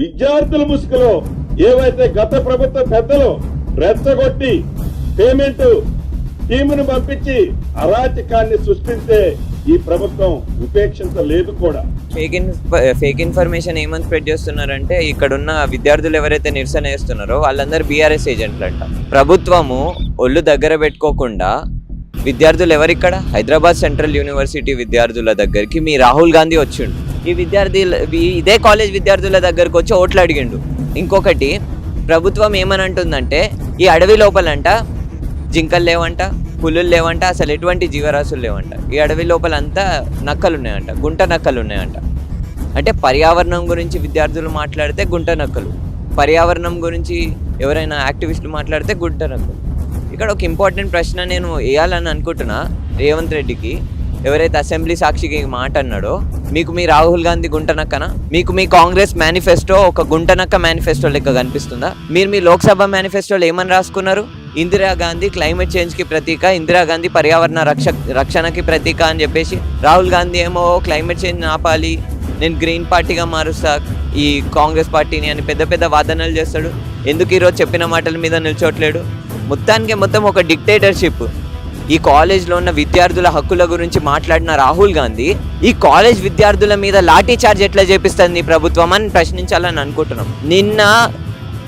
విద్యార్థుల ముసుగులో ఏవైతే గత ప్రభుత్వ పెద్దలు రెచ్చగొట్టి పేమెంట్ టీమును పంపించి అరాచకాన్ని సృష్టిస్తే ఈ ప్రభుత్వం ఉపేక్షించలేదు కూడా. ఫేక్ ఇన్ ఫేక్ ఇన్ఫర్మేషన్ ఏమని స్ప్రెడ్ చేస్తున్నారంటే ఇక్కడున్న విద్యార్థులు ఎవరైతే నిరసన చేస్తున్నారో వాళ్ళందరూ బీఆర్ఎస్ ఏజెంట్లు అంట. ప్రభుత్వము ఒళ్ళు దగ్గర పెట్టుకోకుండా విద్యార్థులు ఎవరిక్కడ? హైదరాబాద్ సెంట్రల్ యూనివర్సిటీ విద్యార్థుల దగ్గరికి మీ రాహుల్ గాంధీ వచ్చిండు. ఈ విద్యార్థి ఇదే కాలేజ్ విద్యార్థుల దగ్గరకు వచ్చి ఓట్లు అడిగిండు. ఇంకొకటి ప్రభుత్వం ఏమని అంటుందంటే ఈ అడవి లోపలంట జింకలు లేవంట పులులు లేవంట అసలు ఎటువంటి జీవరాశులు లేవంట. ఈ అడవి లోపల అంతా నక్కలు ఉన్నాయంట గుంట నక్కలు ఉన్నాయంట అంటే పర్యావరణం గురించి విద్యార్థులు మాట్లాడితే గుంట నక్కలు. పర్యావరణం గురించి ఎవరైనా యాక్టివిస్టులు మాట్లాడితే గుంట నక్కలు. ఇక్కడ ఒక ఇంపార్టెంట్ ప్రశ్న నేను వేయాలని అనుకుంటున్నా రేవంత్ రెడ్డికి. ఎవరైతే అసెంబ్లీ సాక్షికి మాట అన్నాడో మీకు మీ రాహుల్ గాంధీ గుంటనక్కన? మీకు మీ కాంగ్రెస్ మేనిఫెస్టో ఒక గుంటనక్క మేనిఫెస్టో లెక్క కనిపిస్తుందా? మీరు మీ లోక్సభ మేనిఫెస్టోలో ఏమని రాసుకున్నారు? ఇందిరాగాంధీ క్లైమేట్ చేంజ్కి ప్రతీక ఇందిరాగాంధీ పర్యావరణ రక్ష రక్షణకి ప్రతీక అని చెప్పేసి రాహుల్ గాంధీ ఏమో క్లైమేట్ చేంజ్ ఆపాలి నేను గ్రీన్ పార్టీగా మారుస్తా ఈ కాంగ్రెస్ పార్టీని అని పెద్ద పెద్ద వాదనలు చేస్తాడు. ఎందుకు ఈరోజు చెప్పిన మాటల మీద నిల్చోట్లేడు? మొత్తానికి మొత్తం ఒక డిక్టేటర్షిప్. ఈ కాలేజ్లో ఉన్న విద్యార్థుల హక్కుల గురించి మాట్లాడిన రాహుల్ గాంధీ ఈ కాలేజ్ విద్యార్థుల మీద లాఠీ చార్జ్ ఎట్లా చేపిస్తుంది ప్రభుత్వం అని ప్రశ్నించాలని అనుకుంటున్నాం. నిన్న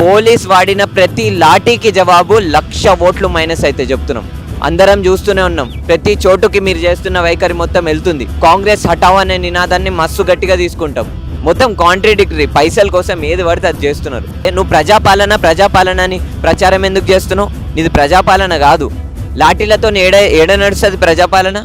పోలీస్ వాడిన ప్రతి లాఠీకి జవాబు లక్ష ఓట్లు మైనస్ అయితే చెప్తున్నాం. అందరం చూస్తూనే ఉన్నాం. ప్రతి చోటుకి మీరు చేస్తున్న వైఖరి మొత్తం వెళ్తుంది. కాంగ్రెస్ హఠావ్ అనే నినాదాన్ని మస్తు గట్టిగా తీసుకుంటాం. మొత్తం కాంట్రడిక్టరీ పైసల కోసం ఏది పడితే అది చేస్తున్నారు. నువ్వు ప్రజాపాలన ప్రజాపాలన అని ప్రచారం ఎందుకు చేస్తున్నావు? ఇది ప్రజాపాలన కాదు. లాఠీలతో ఏడ ఏడ నడుస్తుంది ప్రజాపాలన?